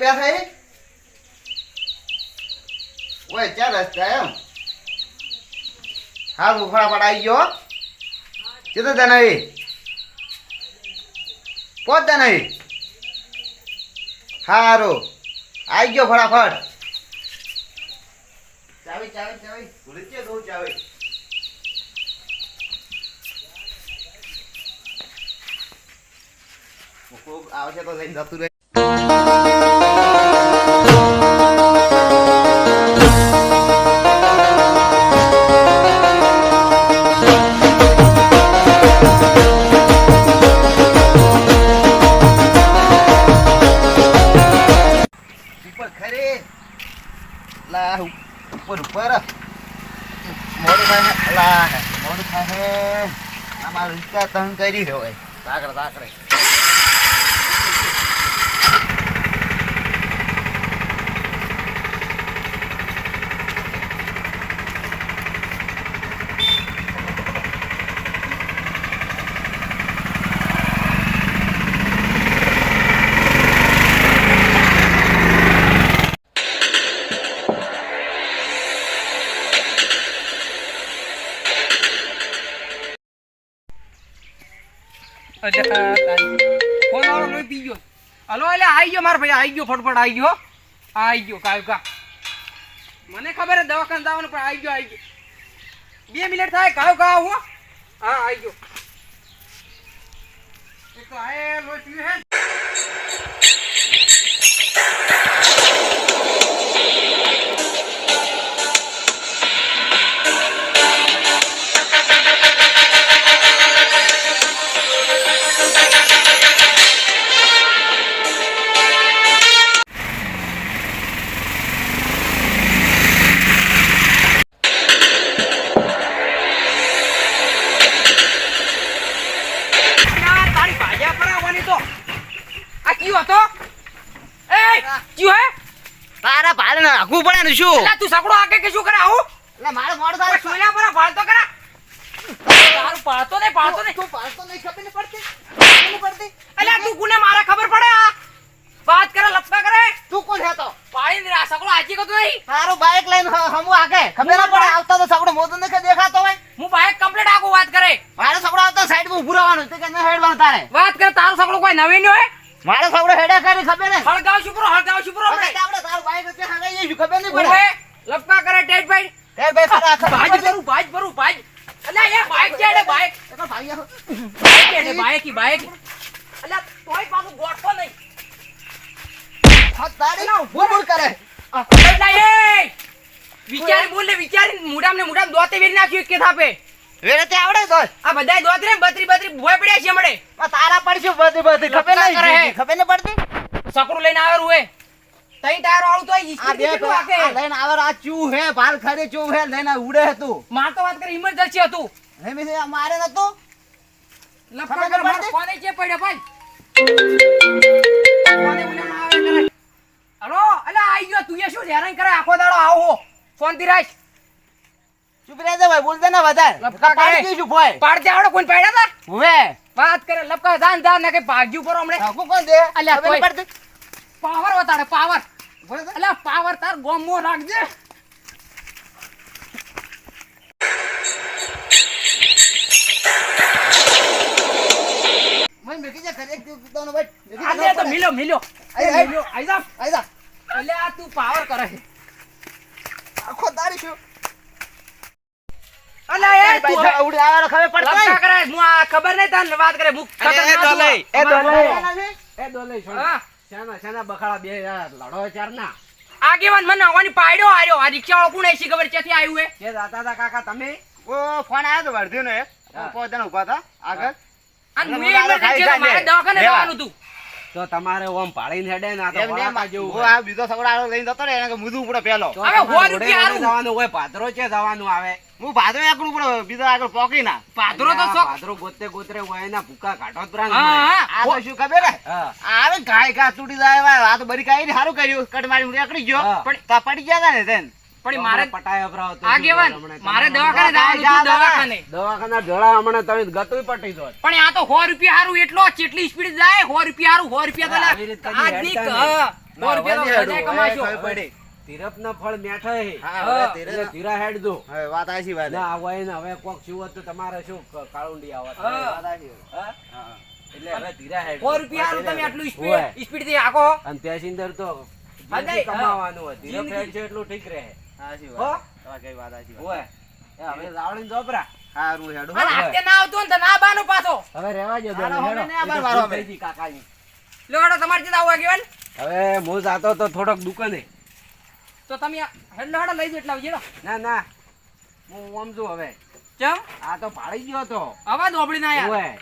બેઠા હે ઓય, ચાર રસ્તા એમ. હા ફટાફટ આવી ગયો. કેટલો દાના એ? પોત દાના હે હારો. આવી ગયો ફટાફટ. ચાવી ચાવી ચાવી. ભૂલી જ દઉં ચાવી. કોક આવશે તો લઈને જતું રહે. મોડું થાય હે. મોડું થાય આમાં રિક્ષા તંગ કરી હોય સાકર સાકરે ગયો. હલો, એટલે આવી ગયો મારો ભાઈ આવી ગયો, ફટફટ આવી ગયો આવી ગયો કાયો કા. મને ખબર હે દવાખાને જવાનું, પણ આવી ગયો આવી ગયો. બે મિનિટ થાય કાયો કા હું. હા આવી ગયો. તો આયે લોહી હે કયો હતો એ કયો હે? તારા ભાડે ને આખું પડે ને શું? એટલે તું સકડો આગે કે શું કરે આવું? એટલે મારે મોડ થાય. સોયલા પર ભાળતો કરા? તારું પાડતો ને પાળતો ને તું પાડતો નહીં ખબર નહીં પડતી. ખબર પડતી. એટલે તું કોને મારે ખબર પડે આ? વાત કરે લપકા કરે? તું કોણ હે તો? પાડી ને સકડો આજી કતો નહીં. તારો બાઈક લઈને હમુ આગે. ખબર ના પડે આવતા તો સગડો મોતો નથી દેખાતો હોય. હું બાઇક કમ્પ્લીટ આગો વાત કરે. મારો સગડો આવતા સાઈડમાં ઉભું રહેવાનું તે કે ન હેડવાનું તારે? વાત કરે તારો સકડો કોઈ નવી નો હે મારો સગડો હેડે કરી ખબર ને હળગાવ છોકરો હળગાવ છોકરો આપણે આપણે તારું બાઈક વચ્ચે હગાઈ જઈશું ખબર નહીં પડે. લપકા કરે ટેટ ભાઈ. ટેટ ભાઈ ખરા ખરા ભાજ ભરું ભાજ ભરું ભાજ. અલ્યા એ બાઈક છે એટલે બાઈક. એ ભાઈ આ બાઈક છે બાઈક ઈ બાઈક. અલ્યા તોય પાછો ગોઠવો નહીં. હા, તારી બોલ બોલ કરે. અલ્યા એ વિચાર બોલ ને વિચારી મુડામ ને મુડામ દોતે વેરી નાખ્યું કે થાપે વેરે તે આવડે તો આ બધાય દોત રે બત્રી બત્રી ભોય પડ્યા છે આ તારા પડશે બત્રી બત્રી ખબર નહીં ખબર ન પડતી? સકરું લઈને આવે રૂએ તઈ તારો વાળું તો દેખ કેટલું આ વાગે લઈને આવર આ ચૂ હે ભાલ ખરે ચૂ હે લઈને ઉડે હે તું. માર તો વાત કરી ઇમરજન્સી હતું. હે મે મારે નતો? લફડા કર માર પડતી? ફોને ચે ભાઈ? ફોને મને ના કરે? હલો અલા આઈ ગયો તું એ શું હેરાન કરે? આખો દાડો આવો ફોનથી રાખ. ચૂપ રહે જા ભાઈ બોલતા ના વધારે. લપકા. પાડી દઈશું ભાઈ પાડતે આવડે કોઈ પાડ્યા તા હવે વાત કરે લપકા જાન જાન ને કે ભાગ્યું ઉપર હમણે. ઢાંકું કોણ દે અલ્યા, કોઈ. પડતી પાવર વતાડે પાવર. બોલે પાવર તાર ગોમો રાખજે. ભાઈ મેકી જા ખરે એક દિવસ ભાઈ આ તો મિલો મિલો. આઈ, આઈ. મિલો આઈ જા. આઈ જા. અલ્યા તું પાવર કરે આખો તારી શું? અલ્યા એ તું જા, ઉડે આવે ખબર પડતી લપકા કરે હું આ ખબર નહીં તને વાત કરે હું ખતરનાક એ છું. એ. એ એ દોલે શાના શાના બખાડા બે લડો ચાર ના આગેવાન મને આવવાની પાડ્યો આર્યો. આ રિક્ષા વાળો કોણ એસી ખબર ક્યાંથી આવ્યું હે કે દાતા હતા કાકા તમે? ઓ ફોન આવ્યો તો વર્ધ્યો ને હા. ઊભા હતા આગળ. અને મને હું લાગે emergency ખાઈ હતો, મારે જાય. દવાખાને જવાનું હતું તો તમારે ઓમ પાડીને હેડે ને આ તો ને એમ જેવું હું હોય. આ બીજો સગડાળો લઈને જતો રે એને કે મુદું પડે પેલો. અરે સો રૂપિયા જવાનું હોય ભાદરો છે જવાનું આવે. હું ભાદરો એકડું પડે બીજો આગળ પોકી ના. ભાદરો તો ભાદરો ગોતે ગોતરે હોય એના ભૂકા કાઢો હા. હા. આ તો શું ખબર હે? આવે ગાય ઘા તૂટી જાય. આ તો બરી કાઈ સારું કર્યું. કટ મારી હું. એકડી ગયો પણ તા પડી ગયા તા ને તેન પણ તો મારે પટાયો ભરાવો તો આગેવાન મારે દવાખાને જવાનું જા, હતું જા. દવાખાને દવાખાના જોડા હમણાં તમે ગતુંય પટી દો પણ આ તો સો રૂપિયા હારું એટલો કેટલી સ્પીડ જાય સો રૂપિયા હારું સો રૂપિયા તો આવી રીતે આજની ક- સો રૂપિયા તો હવે બધાય હેડો, કમાશો. હવે ખબર પડી. ફળ મેઠા હે હા, હા, હવે ધીરે એટલે ધીરા હેડ દો હવે વાત આશી વાત ના હોય ને હવે કોક શું હતું તમારે શું કાળુંડી આવત વાત આશી હા? હા. એટલે હવે ધીરા હેડ સો રૂપિયા રૂપિયાનું તમે આટલું સ્પીડ સ્પીડથી હાંકો. અને ત્યાં અંદર તો. કમાવાનું ધીરપ જિંદગી. છે એટલું ઠીક રહે હો? વાત. તમારે કઈ વાત આશી હોય હવે રાવણી જોપરા હારું હેડો. અને ના આવતું ને ના બાનો પાછો. હવે રહેવા જો હવે ને આભાર મારો અમે. કાકાની લો તમારે જે આવવા કહેવાય હવે હું જાતો તો થોડોક દુકાને તો તમે હેડલો હેડો લઈ જાઓ એટલા આવજો ના ના હું આમ છું હવે ચમ? આ તો ભાળી ગયો તો અવાજ ઓબળી ના આયા. હોય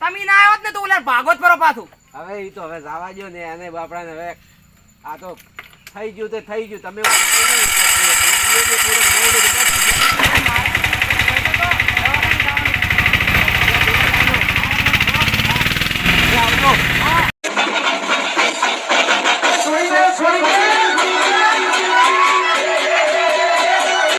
તમે ના આવ્યો ને તો ઓલા ભાગો જ પરો પાછું. હવે ઈ તો હવે જવા દો ને એને બાપડાને હવે આ તો થઈ ગયું તે થઈ ગયું. તમે